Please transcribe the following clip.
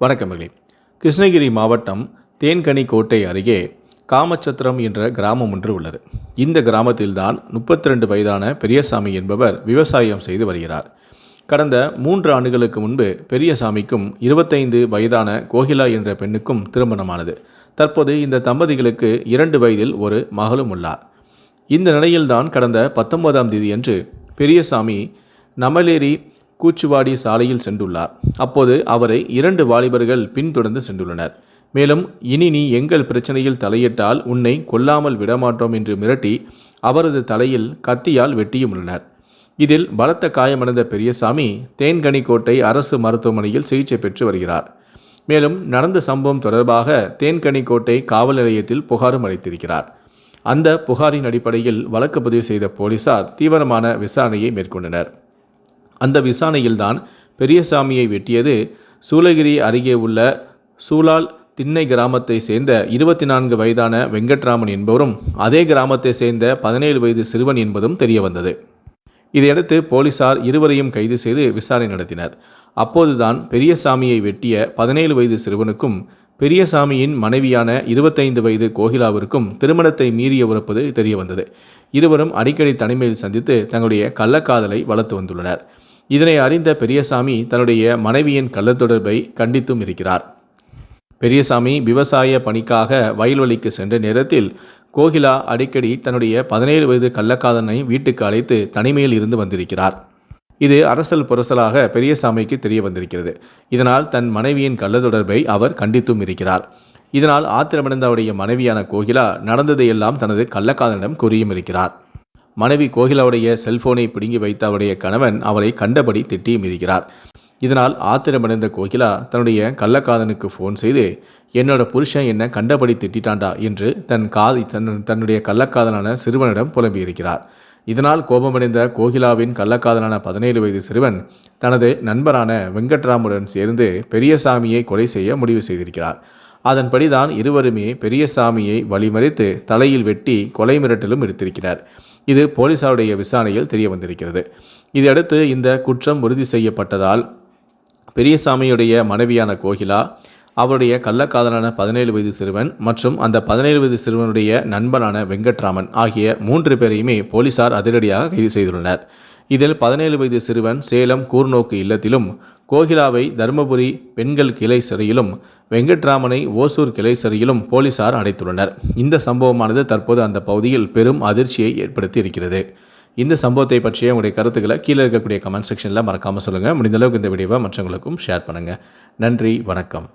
வணக்கமகளே கிருஷ்ணகிரி மாவட்டம் தேன்கனி கோட்டை அருகே காமச்சத்திரம் என்ற கிராமம் ஒன்று உள்ளது. இந்த கிராமத்தில்தான் முப்பத்தி ரெண்டு வயதான பெரியசாமி என்பவர் விவசாயம் செய்து வருகிறார். கடந்த மூன்று ஆண்டுகளுக்கு முன்பு பெரியசாமிக்கும் இருபத்தைந்து வயதான கோகிலா என்ற பெண்ணுக்கும் திருமணமானது. தற்போது இந்த தம்பதிகளுக்கு இரண்டு வயதில் ஒரு மகளும் உள்ளார். இந்த நிலையில்தான் கடந்த பத்தொன்பதாம் தேதியன்று பெரியசாமி நமலேரி கூச்சுவாடி சாலையில் சென்றுள்ளார். அப்போது அவரை இரண்டு வாலிபர்கள் பின்தொடர்ந்து சென்றுள்ளனர். மேலும் இனி நீ எங்கள் பிரச்சனையில் தலையிட்டால் உன்னை கொல்லாமல் விடமாட்டோம் என்று மிரட்டி அவரது தலையில் கத்தியால் வெட்டியும் உள்ளனர். இதில் பலத்த காயமடைந்த பெரியசாமி தேன்கனிக்கோட்டை அரசு மருத்துவமனையில் சிகிச்சை பெற்று வருகிறார். மேலும் நடந்த சம்பவம் தொடர்பாக தேன்கனிக்கோட்டை காவல் நிலையத்தில் புகாரும் அளித்திருக்கிறார். அந்த புகாரின் அடிப்படையில் வழக்கு பதிவு செய்த போலீசார் தீவிரமான விசாரணையை மேற்கொண்டனர். அந்த விசாரணையில்தான் பெரியசாமியை வெட்டியது. சூளகிரி அருகே உள்ள சூலால் திண்ணை கிராமத்தை சேர்ந்த இருபத்தி நான்கு வயதான வெங்கட்ராமன் என்பவரும் அதே கிராமத்தை சேர்ந்த பதினேழு வயது சிறுவன் என்பதும் தெரியவந்தது. இதையடுத்து போலீசார் இருவரையும் கைது செய்து விசாரணை நடத்தினர். அப்போதுதான் பெரியசாமியை வெட்டிய பதினேழு வயது சிறுவனுக்கும் பெரியசாமியின் மனைவியான இருபத்தைந்து வயது கோகிலாவிற்கும் திருமணத்தை மீறிய உறப்பது தெரியவந்தது. இருவரும் அடிக்கடி தனிமையில் சந்தித்து தங்களுடைய கள்ளக்காதலை வளர்த்து வந்துள்ளனர். இதனை அறிந்த பெரியசாமி தன்னுடைய மனைவியின் கள்ளத்தொடர்பை கண்டித்தும் இருக்கிறார். பெரியசாமி விவசாய பணிக்காக வயல்வெளிக்கு சென்ற நேரத்தில் கோகிலா அடிக்கடி தன்னுடைய பதினேழு வயது கள்ளக்காதனை வீட்டுக்கு அழைத்து தனிமையில் இருந்து வந்திருக்கிறார். இது அரசல் புரசலாக பெரியசாமிக்கு தெரிய வந்திருக்கிறது. இதனால் தன் மனைவியின் கள்ள தொடர்பை அவர் கண்டித்தும் இருக்கிறார். இதனால் ஆத்திரமடைந்த அவருடைய மனைவியான கோகிலா நடந்ததையெல்லாம் தனது கள்ளக்காதனிடம் கூறியும் இருக்கிறார். மனைவி கோகிலாவுடைய செல்போனை பிடுங்கி வைத்த அவருடைய கணவன் அவளை கண்டபடி திட்டியும் இருக்கிறார் இதனால் ஆத்திரமடைந்த கோகிலா தன்னுடைய கள்ளக்காதனுக்கு ஃபோன் செய்து என்னோட புருஷன் என்ன கண்டபடி திட்டிட்டான்டா என்று தன் காதி தன் தன்னுடைய கள்ளக்காதலான சிறுவனிடம் புலம்பியிருக்கிறார் இதனால் கோபமடைந்த கோகிலாவின் கள்ளக்காதலான பதினேழு வயது சிறுவன் தனது நண்பரான வெங்கட்ராமுடன் சேர்ந்து பெரியசாமியை கொலை செய்ய முடிவு செய்திருக்கிறார். அதன்படிதான் இருவருமே பெரியசாமியை வழிமறித்து தலையில் வெட்டி கொலை மிரட்டலும் எடுத்திருக்கிறார். இது போலீசாருடைய விசாரணையில் தெரிய வந்திருக்கிறது இதையடுத்து இந்த குற்றம் உறுதி செய்யப்பட்டதால் பெரியசாமியுடைய மனைவியான கோகிலா அவருடைய கள்ளக்காதலான பதினேழு வயது சிறுவன் மற்றும் அந்த பதினேழு வயது சிறுவனுடைய நண்பனான வெங்கட்ராமன் ஆகிய மூன்று பேரையுமே போலீசார் அதிரடியாக கைது செய்துள்ளனர். இதில் பதினேழு வயது சிறுவன் சேலம் கூர்நோக்கு இல்லத்திலும் கோகிலாவை தருமபுரி பெண்கள் கிளை சிறையிலும் வெங்கட்ராமனை ஓசூர் கிளை சிறையிலும் போலீசார் அடைத்துள்ளனர். இந்த சம்பவமானது தற்போது அந்த பகுதியில் பெரும் அதிர்ச்சியை ஏற்படுத்தி இருக்கிறது இந்த சம்பவத்தை பற்றிய உங்களுடைய கருத்துக்களை கீழே இருக்கக்கூடிய கமெண்ட் செக்ஷனில் மறக்காமல் சொல்லுங்கள் முடிந்த அளவுக்கு இந்த வீடியோவை மற்றவங்களுக்கும் ஷேர் பண்ணுங்கள் நன்றி வணக்கம்.